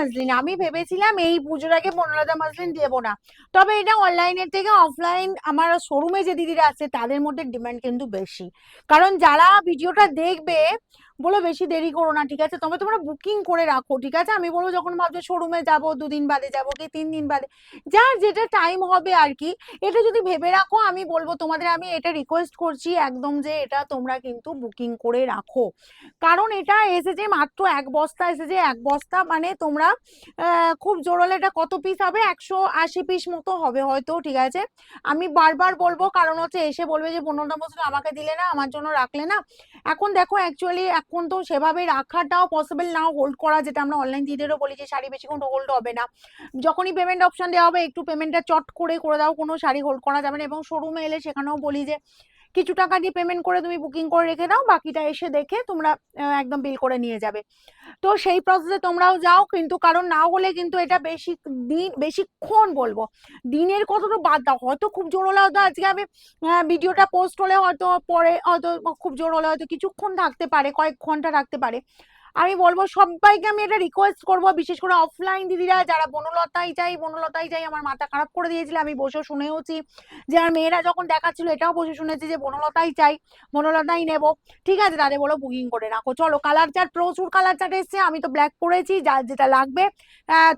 Muslin, আমি ভেবেছিলাম এই পুজোর আগে বনলতা মাসলিন দেবো না। তবে এটা অনলাইনের থেকে অফলাইন আমার শোরুমে যে দিদিরা আছে, তাদের মধ্যে ডিমান্ড কিন্তু বেশি। কারণ যারা ভিডিওটা দেখবে বলো বেশি দেরি করো না, ঠিক আছে? তবে তোমরা বুকিং করে রাখো, ঠিক আছে? আমি বলব যখন ভাবছ শোরুমে যাব, দুদিন বাদে যাব কি তিন দিন বাদে, যার যেটা টাইম হবে আর কি, এটা যদি ভেবে রাখো, আমি বলব তোমাদের আমি এটা রিকোয়েস্ট করছি একদম যে এটা তোমরা কিন্তু বুকিং করে রাখো। কারণ এটা এসেছে মাত্র এক বস্তা, এসেছে এক বস্তা মানে তোমরা খুব জোর হলে এটা কত পিস হবে? একশো আশি পিস মতো হবে হয়তো, ঠিক আছে? আমি বারবার বলব, কারণ হচ্ছে এসে বলবে যে পনেরোটা বছর আমাকে দিলে না, আমার জন্য রাখলে না। এখন দেখো অ্যাকচুয়ালি এখন তো সেভাবে রাখাটাও পসিবল না হোল্ড করা যেটা আমরা অনলাইন দিদিরও বলি যে শাড়ি বেশিক্ষণ হোল্ড হবে না। যখনই পেমেন্ট অপশন দেওয়া হবে, একটু পেমেন্টটা চট করে করে দাও, কোনো শাড়ি হোল্ড করা যাবে না। এবং শোরুমে এলে সেখানেও বলি যে কিছু টাকা দিয়ে পেমেন্ট করে তুমি বুকিং করে রেখে দাও, বাকিটা এসে দেখে তোমরা একদম বিল করে নিয়ে যাবে। তো সেই প্রসেসে তোমরাও যাও, কিন্তু কারণ না হলে কিন্তু এটা বেশি দিন, বেশিক্ষণ বলব। দিনের কথা তো বাদ দাও, হয়তো খুব জোর হলে হয়তো আজকে আমি ভিডিওটা পোস্ট হলে হয়তো পরে হয়তো খুব জোর হলে হয়তো কিছুক্ষণ থাকতে পারে, কয়েক ঘণ্টা থাকতে পারে। আমি বলব সবাইকে আমি এটা রিকোয়েস্ট করব, বিশেষ করে অফলাইন দিদিরা, যারা বনলতাই চাই বনলতাই চাই আমার মাথা খারাপ করে দিয়েছিল, আমি বসে শুনেওছি যে আর মেয়েরা যখন দেখাচ্ছিল, এটাও বসে শুনেছি যে বনলতাই চাই, বনলতাই নেব। ঠিক আছে, তাদের বলো বুকিং করে রাখো। চলো কালার চার্ট প্রচুর কালার চার্ট এসছে, আমি তো ব্ল্যাক পরেছি যার যেটা লাগবে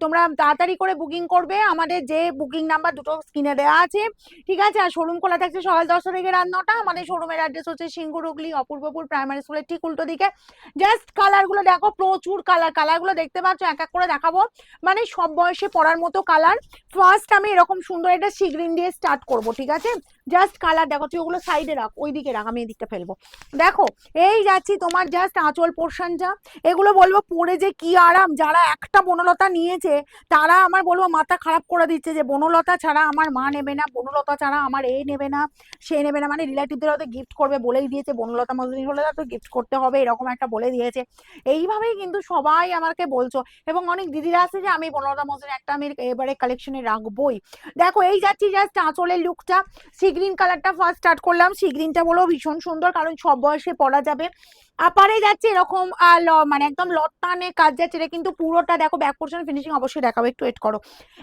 তোমরা তাড়াতাড়ি করে বুকিং করবে। আমাদের যে বুকিং নাম্বার দুটো স্ক্রিনে দেওয়া আছে। ঠিক আছে, আর শোরুম খোলা থাকছে সকাল দশটা থেকে রাত নটা। আমাদের শোরুমের অ্যাড্রেস হচ্ছে সিঙ্গুরুগলি অপূর্বপুর প্রাইমারি স্কুলের ঠিক উল্টো দিকে। জাস্ট কালারগুলো দেখো প্রচুর কালার কালারগুলো দেখতে পাচ্ছ, এক এক করে দেখাবো। মানে সব বয়সে পড়ার মতো কালার ফার্স্ট আমি এরকম সুন্দর একটা সি গ্রিন দিয়ে স্টার্ট করব, ঠিক আছে? জাস্ট কালার দেখো, তুই ওগুলো সাইডে রাখ ওই দিকে রাখ, আমি এদিকটা ফেলব। দেখো, এই যাচ্ছি তোমার জাস্ট আঁচল পোর্শনটা এগুলো বলব পরে যে কি আরাম, যারা একটা বনলতা নিয়েছে, তারা আমার বলব মাথা খারাপ করে দিচ্ছে যে বনলতা ছাড়া আমার মা নেবে না, বনলতা ছাড়া আমার এ নেবে না, সে নেবে না মানে রিলেটিভদের হয়তো গিফট করবে বলেই দিয়েছে, বনলতা মজুরি হলে তো গিফট করতে হবে, এরকম একটা বলে দিয়েছে। এইভাবেই কিন্তু সবাই আমাকে বলছো। এবং অনেক দিদিরা আছে যে, আমি বনলতা মজুর একটা আমি এবারে কালেকশনে রাখবোই। দেখো, এই যাচ্ছি জাস্ট আঁচলের লুকটা সি গ্রিন কালারটা ফার্স্ট স্টার্ট করলাম। সি গ্রিনটা বলো ভীষণ সুন্দর, কারণ সব বয়সে পরা যাবে। আপারে যাচ্ছে এরকম মানে একদম লতানে কাজ যাচ্ছে, এটা কিন্তু পুরোটা দেখো ব্যাক পোর্শন ফিনিশিং অবশ্যই দেখাবো, একটু ওয়েট করো।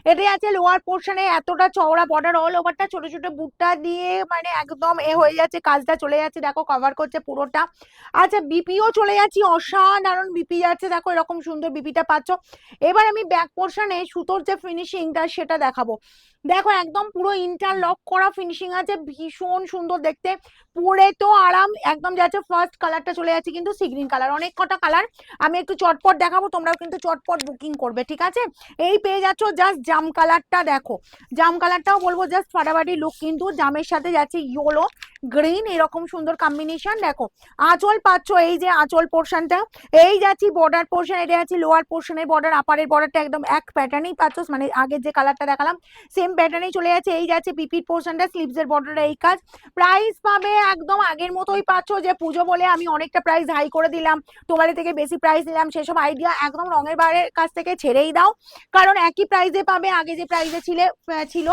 এটা আছে লোয়ার পোর্শনে এতটা চওড়া বর্ডার অল ওভারটা ছোট ছোট বুটটা দিয়ে মানে একদম এ হয়ে যাচ্ছে, কাজটা চলে যাচ্ছে, দেখো কভার করছে পুরোটা। আচ্ছা বিপিও চলে যাচ্ছি, অসাধারণ বিপি যাচ্ছে, দেখো এরকম সুন্দর বিপিটা পাচ্ছ। এবার আমি ব্যাক পোর্শনে সুতোর যে ফিনিশিংটা সেটা দেখাবো। দেখো একদম পুরো ইন্টারলক করা ফিনিশিং আছে, ভীষণ সুন্দর দেখতে। পরে তো আরাম, একদম যাচ্ছে ফার্স্ট কালারটা চলে যাচ্ছে কিন্তু সি গ্রিন কালার অনেক কটা কালার আমি একটু চটপট দেখাবো, তোমরাও কিন্তু চটপট বুকিং করবে, ঠিক আছে? এই পেয়ে যাচ্ছ জাস্ট জাম কালারটা দেখো। জাম কালারটাও বলব জাস্ট ফাটাফাটি লুক কিন্তু জামের সাথে যাচ্ছে ইয়েলো গ্রিন এরকম সুন্দর কম্বিনেশন দেখো, আঁচল পাচ্ছ, এই যে আঁচল পোর্শনটা এই যাচ্ছি বর্ডার পোর্শন এটা যাচ্ছি লোয়ার পোর্শনের বর্ডার আপারের বর্ডারটা একদম এক প্যাটার্নেই পাচ্ছ মানে আগের যে কালারটা দেখালাম সেম প্যাটার্নেই চলে যাচ্ছে, এই যাচ্ছে পিপির পোর্শনটা স্লিভসের বর্ডারে এই কাজ প্রাইস পাবে একদম আগের মতোই পাচ্ছ, যে পুজো বলে আমি অনেকটা প্রাইস হাই করে দিলাম, তোমাদের থেকে বেশি প্রাইস নিলাম, সেসব আইডিয়া একদম রঙের বাইরের কাছ থেকে ছেড়েই দাও, কারণ একই প্রাইসে পাবে, আগে যে প্রাইসে ছিলে ছিল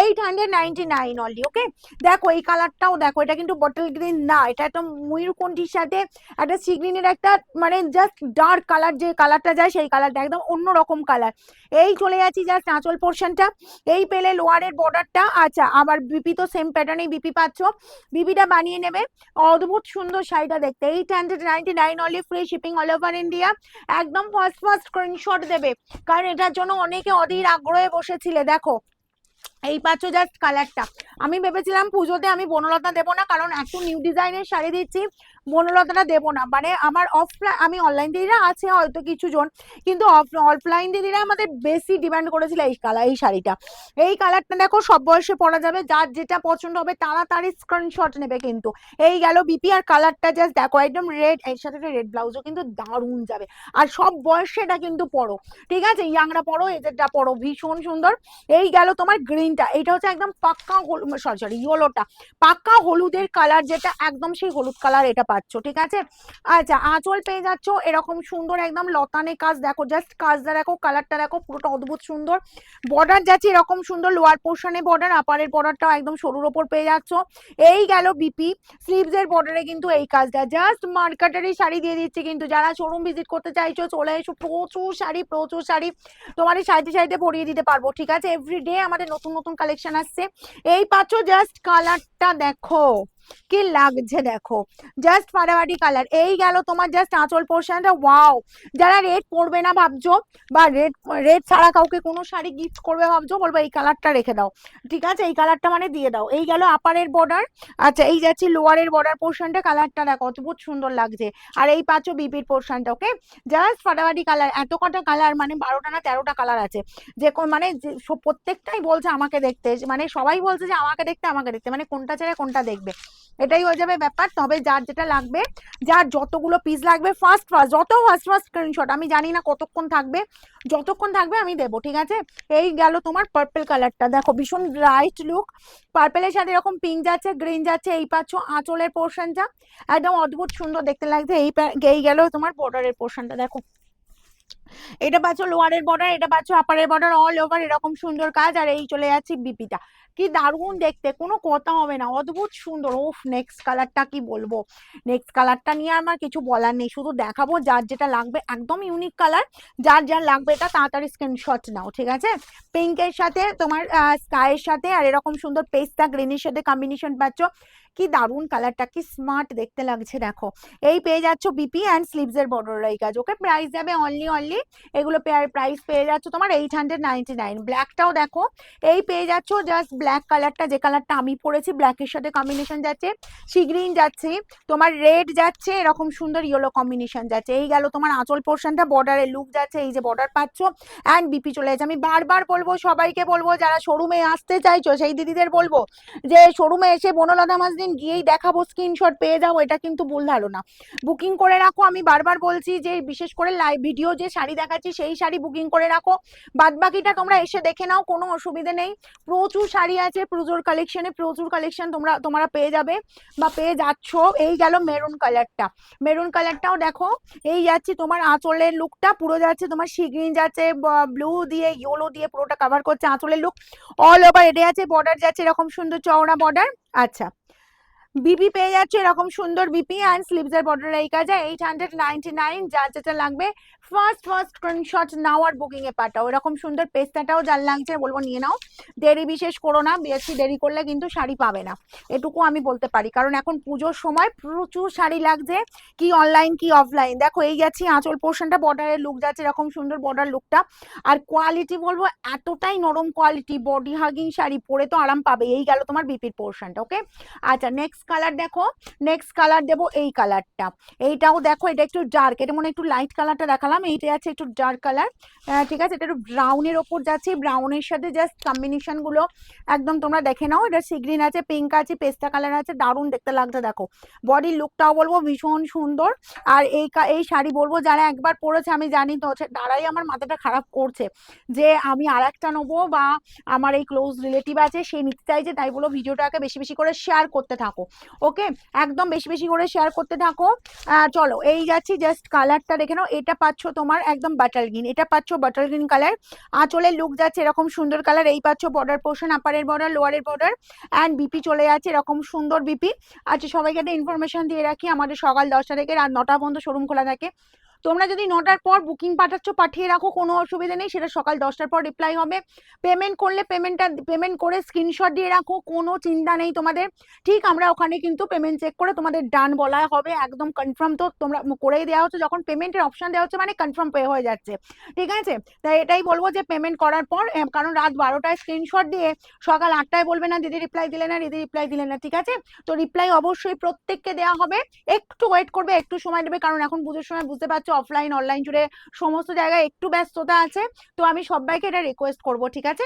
eight hundred ninety nine only okay দেখো, এই কালারটাও দেখো, এটা কিন্তু বটল গ্রিন না, এটা একটা ময়ূরকণ্ঠির সাথে একটা সি গ্রিনের একটা মানে জাস্ট ডার্ক কালার যে কালারটা যায়, সেই কালারটা একদম অন্য রকম কালার এই চলে যাচ্ছি জাস্ট আঁচল পোর্শনটা এই পেলে লোয়ারের বর্ডারটা আচ্ছা আবার বিপি তো সেম প্যাটার্নেই বিপি পাচ্ছ। বিপিটা বানিয়ে নেবে, অদ্ভুত সুন্দর শাড়িটা দেখতে eight hundred ninety nine only free shipping all over India একদম ফার্স্ট ফার্স্ট স্ক্রিনশট দেবে, কারণ এটার জন্য অনেকে অধীর আগ্রহে বসেছিলে, দেখো, এই পাচ্ছ জাস্ট কালারটা আমি ভেবেছিলাম পুজোতে আমি বনলতা দেবো না, কারণ একটু নিউ ডিজাইনের শাড়ি দিচ্ছি, বনলতাটা দেবো না। মানে আমার অফলাইন আমি অনলাইন দিদিরা আছে হয়তো কিছু জন কিন্তু অফলাইন দিদিরা আমাদের বেশি ডিমান্ড করেছিল এই কালার এই শাড়িটা। এই কালারটা দেখো সব বয়সে পরা যাবে, যার যেটা পছন্দ হবে তারা তাড়াতাড়ি স্ক্রিনশট নেবে কিন্তু। এই গেল বিপি আর কালারটা জাস্ট দেখো, একদম রেড এর সাথে রেড ব্লাউজও কিন্তু দারুণ যাবে। আর সব বয়সে এটা কিন্তু পরো, ঠিক আছে? ইয়াংরা পরো, এদেরটা পরো, ভীষণ সুন্দর। এই গেল তোমার গ্রিনটা এটা হচ্ছে একদম পাক্কা সরি সরি ইয়েলোটা পাক্কা হলুদের কালার যেটা, একদম সেই হলুদ কালার এটা পাচ্ছ, ঠিক আছে? আচ্ছা আঁচল পেয়ে যাচ্ছ, এরকম সুন্দর একদম লতানে কাজ, দেখো জাস্ট কাজটা দেখো কালারটা দেখো, পুরোটা অদ্ভুত সুন্দর। বর্ডার যাচ্ছে এরকম সুন্দর লোয়ার পোর্শনে বর্ডার আপারের বর্ডারটাও একদম সরুর ওপর পেয়ে যাচ্ছ। এই গেল বিপি স্লিভস এর বর্ডারে কিন্তু এই কাজটা জাস্ট মার্কেটারি শাড়ি দিয়ে দিচ্ছি কিন্তু, যারা শোরুম ভিজিট করতে চাইছো, চলে এসো, প্রচুর শাড়ি প্রচুর শাড়ি তোমার শাড়িতে শাড়িতে পরিয়ে দিতে পারব, ঠিক আছে? এভরিডে আমাদের নতুন নতুন কালেকশন আসছে। এই পাচ্ছ জাস্ট কালারটা দেখো কি লাগছে দেখো? জাস্ট ফাটাফাটি কালার এই গেল তোমার জাস্ট আঁচল পোর্শনটা ওয়াও যারা রেড পরবে না ভাবছ, বা রেড রেড ছাড়া কাউকে কোনো শাড়ি গিফট করবে ভাবছ, বলব এই কালারটা রেখে দাও। ঠিক আছে? এই কালারটা মানে দিয়ে দাও। এই গেল আপারের বর্ডার আচ্ছা এই যাচ্ছে লোয়ারের বর্ডার পোর্শনটা কালারটা দেখো, অদ্ভুত সুন্দর লাগছে। আর এই পাচ্ছ বিপির পোর্শনটা ওকে জাস্ট ফাটাফাটি কালার এত কটা কালার মানে বারোটা না তেরোটা কালার আছে। যে মানে প্রত্যেকটাই বলছে আমাকে দেখতে মানে সবাই বলছে যে আমাকে দেখতে আমাকে দেখতে মানে কোনটা ছেড়ে কোনটা দেখবে। এটাই হয়ে যাবে ব্যাপার। তবে যার যেটা লাগবে, যার যতগুলো পিস লাগবে ফার্স্ট ফার্স্ট যত ফার্স্ট ফার্স্ট স্ক্রিনশট আমি জানি না কতক্ষণ থাকবে, যতক্ষণ থাকবে আমি দেবো, ঠিক আছে? এই গেল তোমার পার্পল কালারটা দেখো, ভীষণ ব্রাইট লুক পার্পেলের সাথে এরকম পিঙ্ক যাচ্ছে গ্রিন যাচ্ছে, এই পাচ্ছ আঁচলের পোর্শনটা একদম অদ্ভুত সুন্দর দেখতে লাগছে, এই এই গেল তোমার বর্ডারের পোর্শনটা দেখো। এটা পাচ্ছ লোয়ারের বর্ডার এটা পাচ্ছ আপারের বর্ডার অল ওভার এরকম সুন্দর কাজ, আর এই চলে যাচ্ছে বিপিটা কি দারুণ দেখতে, কোনো কথা হবে না। অদ্ভুত সুন্দর। ওফ নেক্সট কালারটা কি বলব? নেক্সট কালারটা নিয়ে আমার কিছু বলার নেই। শুধু দেখাবো যার যেটা লাগবে, একদম ইউনিক কালার যার যার লাগবে এটা তাড়াতাড়ি স্ক্রিনশট নাও, ঠিক আছে? পিঙ্কের সাথে তোমার স্কাইয়ের সাথে আর এরকম সুন্দর পেস্তা গ্রিনের সাথে কম্বিনেশন পাচ্ছ। কি দারুণ কালারটা কি স্মার্ট দেখতে লাগছে, দেখো। এই পেয়ে যাচ্ছ বিপি অ্যান্ড স্লিভস এর বর্ডার এই কাজ ওকে প্রাইস যাবে অনলি অনলি এগুলো প্রাইস পেয়ে যাচ্ছ তোমার এইট হান্ড্রেড নাইনটি নাইন ব্ল্যাকটাও দেখো। এই পেয়ে যাচ্ছ জাস্ট ব্ল্যাক কালারটা যে কালারটা আমি পরেছি ব্ল্যাকের সাথে কম্বিনেশন যাচ্ছে সি গ্রিন যাচ্ছে, তোমার রেড যাচ্ছে, এরকম সুন্দর ইয়েলো কম্বিনেশন যাচ্ছে। এই গেল তোমার আঁচল পোর্শনটা বর্ডারের লুক যাচ্ছে, এই যে বর্ডার পাচ্ছ অ্যান্ড বিপি চলে যাচ্ছে। আমি বারবার বলব, সবাইকে বলব, যারা শোরুমে আসতে চাইছো, সেই দিদিদের বলব যে শোরুমে এসে বনলতা মাসদিন গিয়েই দেখাবো স্ক্রিনশট পেয়ে যাও এটা কিন্তু ভুল ধারণা। বুকিং করে রাখো, আমি বারবার বলছি যে, বিশেষ করে লাইভ ভিডিও যে শাড়ি দেখাচ্ছি, সেই শাড়ি বুকিং করে রাখো। বাদ বাকিটা তোমরা এসে দেখে নাও, কোনো অসুবিধে নেই। প্রচুর শাড়ি আছে, প্রচুর কালেকশনে প্রচুর কালেকশন তোমরা তোমরা পেয়ে যাবে বা পেয়ে যাচ্ছ। এই গেল মেরুন কালারটা মেরুন কালারটাও দেখো, এই যাচ্ছে তোমার আঁচলের লুকটা পুরো যাচ্ছে তোমার সিগ্রিন যাচ্ছে ব্লু দিয়ে ইয়েলো দিয়ে পুরোটা কাভার করছে আঁচলের লুক অল ওভার এটা আছে বর্ডার যাচ্ছে এরকম সুন্দর চওড়া বর্ডার আচ্ছা বিপি পেয়ে যাচ্ছে এরকম সুন্দর বিপি অ্যান্ড স্লিভস এর বর্ডার এই কাজে এইট হান্ড্রেড নাইনটি নাইন যার যেটা লাগবে ফার্স্ট ফার্স্ট স্ক্রিনশট নাও আর বুকিং এ পাঠাও। এরকম সুন্দর পেস্তাটাও যার লাগছে বলব নিয়ে নাও। দেরি বিশেষ করো না, বেশি দেরি করলে কিন্তু শাড়ি পাবে না। এটুকু আমি বলতে পারি, কারণ এখন পুজোর সময় প্রচুর শাড়ি লাগছে, কি অনলাইন কি অফলাইন দেখো, এই যাচ্ছি আঁচল পোর্শনটা বর্ডারের লুক যাচ্ছে এরকম সুন্দর বর্ডার লুকটা আর কোয়ালিটি বলব, এতটাই নরম কোয়ালিটি বডি হাগিং শাড়ি পরে তো আরাম পাবে। এই গেল তোমার বিপির পোর্শনটা ওকে আচ্ছা নেক্সট কালার দেখো নেক্সট কালার দেবো এই কালারটা এইটাও দেখো, এটা একটু ডার্ক এটা মনে একটু লাইট কালারটা দেখালাম এইটা আছে একটু ডার্ক কালার ঠিক আছে, এটা একটু ব্রাউনের ওপর যাচ্ছে ব্রাউনের সাথে জাস্ট কম্বিনেশনগুলো একদম তোমরা দেখে নাও, এটা সিগ্রিন আছে পিঙ্ক আছে পেস্তা কালার আছে, দারুণ দেখতে লাগছে, দেখো। বডির লুকটাও বলব, ভীষণ সুন্দর। আর এই এই শাড়ি বলব, যারা একবার পরেছে, আমি জানি তো তারাই আমার মাথাটা খারাপ করছে, যে আমি আর একটা নেব বা আমার এই ক্লোজ রিলেটিভ আছে, সে নিতে চাইছে, তাই বলো, ভিডিওটাকে বেশি বেশি করে শেয়ার করতে থাকো। ওকে? একদম বেশি বেশি করে শেয়ার করতে থাকো। চলো, এই যাচ্ছি জাস্ট কালারটা দেখে নাও। এটা পাচ্ছ তোমার একদম বাটার গ্রিন এটা পাচ্ছ বাটার গ্রিন কালার আঁচলের লুক যাচ্ছে এরকম সুন্দর কালার এই পাচ্ছ বর্ডার পোর্শন আপারের বর্ডার লোয়ারের বর্ডার অ্যান্ড বিপি চলে যাচ্ছে এরকম সুন্দর বিপি আচ্ছা সবাইকে একটা ইনফরমেশন দিয়ে রাখি। আমাদের সকাল দশটা থেকে রাত নটা পর্যন্ত শোরুম খোলা থাকে। তোমরা যদি নটার পর বুকিং পাঠাচ্ছ, পাঠিয়ে রাখো, কোনো অসুবিধা নেই। সেটা সকাল দশটার পর রিপ্লাই হবে। পেমেন্ট করলে পেমেন্টটা পেমেন্ট করে স্ক্রিনশট দিয়ে রাখো, কোনো চিন্তা নেই তোমাদের। ঠিক আমরা ওখানে কিন্তু পেমেন্ট চেক করে তোমাদের ডান বলা হবে। একদম কনফার্ম তো তোমরা করেই দেওয়া হচ্ছে। যখন পেমেন্টের অপশন দেওয়া হচ্ছে মানে কনফার্ম পে হয়ে যাচ্ছে। ঠিক আছে? তাই এটাই বলব যে পেমেন্ট করার পর কারণ রাত বারোটায় স্ক্রিনশট দিয়ে সকাল আটটায় বলবে না, দিদি রিপ্লাই দিলে না, দিদি রিপ্লাই দিলে না। ঠিক আছে? তো রিপ্লাই অবশ্যই প্রত্যেককে দেওয়া হবে। একটু ওয়েট করবে, একটু সময় দেবে কারণ এখন পুজোর সময় বুঝতে পারছ অফলাইন অনলাইন জুড়ে সমস্ত জায়গায় একটু ব্যস্ততা আছে, তো আমি সবাইকে এটা রিকোয়েস্ট করব, ঠিক আছে?